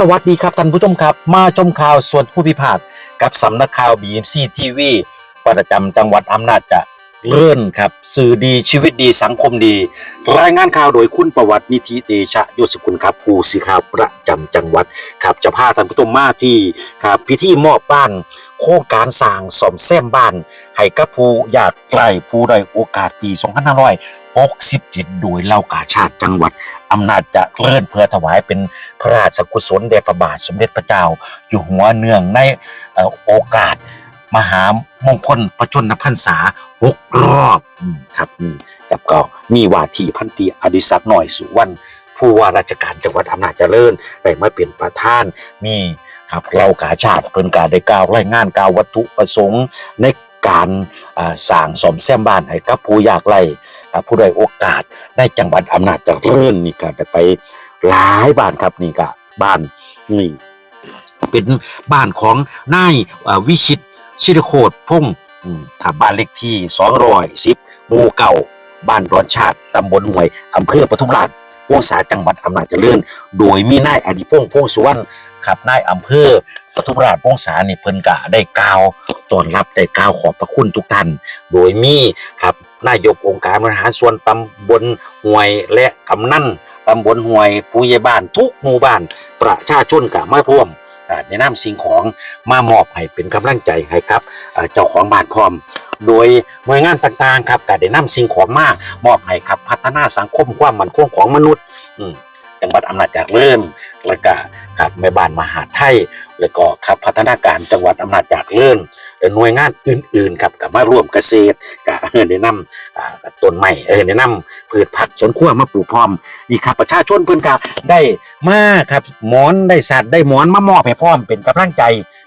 สวัสดีครับท่านผู้ชมครับ มาชมข่าวส่วนผู้พิพากษกับสำนักข่าว BMC TV ประจำจังหวัดอำนาจจะ เลื่อนครับ สื่อดีชีวิตดีสังคมดี รายงานข่าวโดยคุณประวัตินิธิเตชะยศกุลครับผู้สื่อข่าวประจำจังหวัดครับจะพาท่านผู้ชมมาที่ครับพิธีมอบบ้าน โครงการสร้างสมแซมบ้าน ให้กับผู้อยากไกลผู้ได้อยโอกาสปี2567 โดยเล่ากาชาติจังหวัดอำนาจจะเลื่อนเพื่อถวายเป็นพระราชกุศลแด่พระบาทสมเด็จพระเจ้า อยู่หัวเนื่องในโอกาสมหามงคลประชนพรรษา หกรอบครับกับก็มีว่าที่พันตีอดิศักดิ์หน่อยสุวรรณผู้ว่าราชการจังหวัดอำนาจเจริญได้มาเป็นประธานมีครับเรากาชาติเพิ่นการได้กล่าวรายงานกล่าววัตถุประสงค์ในการสร้างสมแซมบ้านให้กับผู้ยากไร้อ่ผู้ได้อยโอกาสในจังหวัดอำนาจเจริญนี่ก็ได้ไปหลายบ้านครับนี่ก็บ้านนี่เป็นบ้านของนายวิชิตชิรโคตพงศ์ ถ้าบ้านเลขที่210หมู่เก่าบ้านร้อนชาติตำบลห้วยอำเภอปทุมราชวงศาจังหวัดอำนาจเจริญ โดยมีนายอดิพงศ์พงศ์สุวรรณครับนายอำเภอปทุมราชวงศาเนี่เพิ่นก็ได้กล่าวต้อนรับได้กล่าวขอบพระคุณทุกท่าน โดยมีครับนายกองค์การบริหารส่วนตำบลห้วยและกำนันตำบลห้วยผู้ใหญ่บ้านทุกหมู่บ้านประชาชนก็มาร่วม แนะนำสิ่งของมามอบให้เป็นกำลังใจให้กับเจ้าของบ้านพร้อม โดยหน่วยงานต่างๆครับก็ได้นำสิ่งของมามอบให้ครับพัฒนาสังคมความมั่นคงของมนุษย์อืจังหวัดอำนาจเจริญแล้วก็ครับแม่บ้านมหาไทย แล้วก็ครับพัฒนาการจังหวัดอำนาจเจริญและหน่วยงานอื่นๆครับกับมาร่วมเกษตรก็เได้นำอ่าต้นไม้เออได้นำพืชผักสวนครัวมาปลูกพร้อมนี่ครับประชาชนเพิ่นก็ได้มาครับหมอนได้สัตว์ได้หมอนมามอบให้พร้อมเป็นกำลังใจ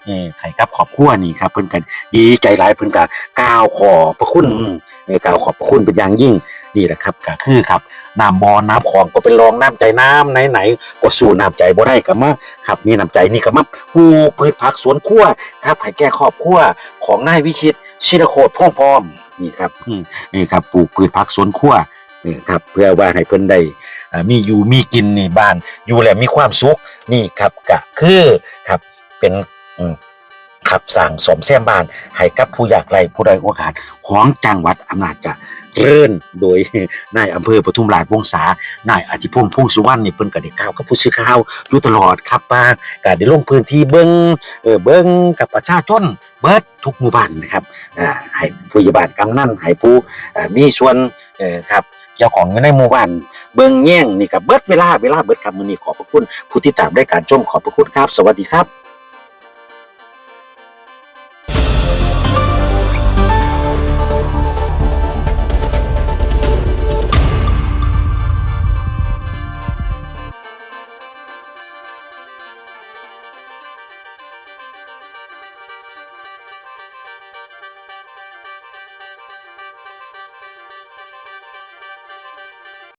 นี่ใครครับขอบครัวนี่ครับเพิ่นกันดีใจหลายเพิ่นก็กล่าวขอพระคุณเออกล่าวขอบพระคุณเป็นอย่างยิ่งนี่แหละครับก็คือครับน้ำบอน้ำของก็เป็นรองน้ำใจน้ำไหนๆก็สู้น้ำใจบ่ได้ก็มาครับมีน้ำใจนี่ก็มาปลูกพืชผักสวนครัวครับให้แก่ครอบครัวของนายวิชิตชิรโคตรพ่องพร้อมนี่ครับอืมนี่ครับปลูกพืชผักสวนครัวนี่ครับเพื่อว่าให้เพิ่นได้อ่ามีอยู่มีกินนี่บ้านอยู่แล้วมีความสุขนี่ครับก็คือครับเป็นอืมครับสร้างสมแซมบ้านให้กับผู้อยากไร้ผู้ใดอยโอกาสของจังหวัดอำนาจเจะ เริ่นโดยนายอำเภอปทุมราชวงศานายอธิพงษ์พุ่งสุวรรณนี่เพิ่นก็ได้กล่าวกับผู้สื่อข่าวอยู่ตลอดครับว่าการได้ลงพื้นที่เบิ่งเออเบิ่งกับประชาชนเบิดทุกหมู่บ้านนะครับอ่าให้ผู้ใหญ่บ้านกำนันให้ผู้มีส่วนเออครับเจ้าของอยู่ในหมู่บ้านเบิ่งแย่งนี่ก็เบิดเวลาเวลาเบิดครับมื้อนี้ขอบพระคุณผู้ที่ตามรายการชมขอบพระคุณครับ สวัสดีครับ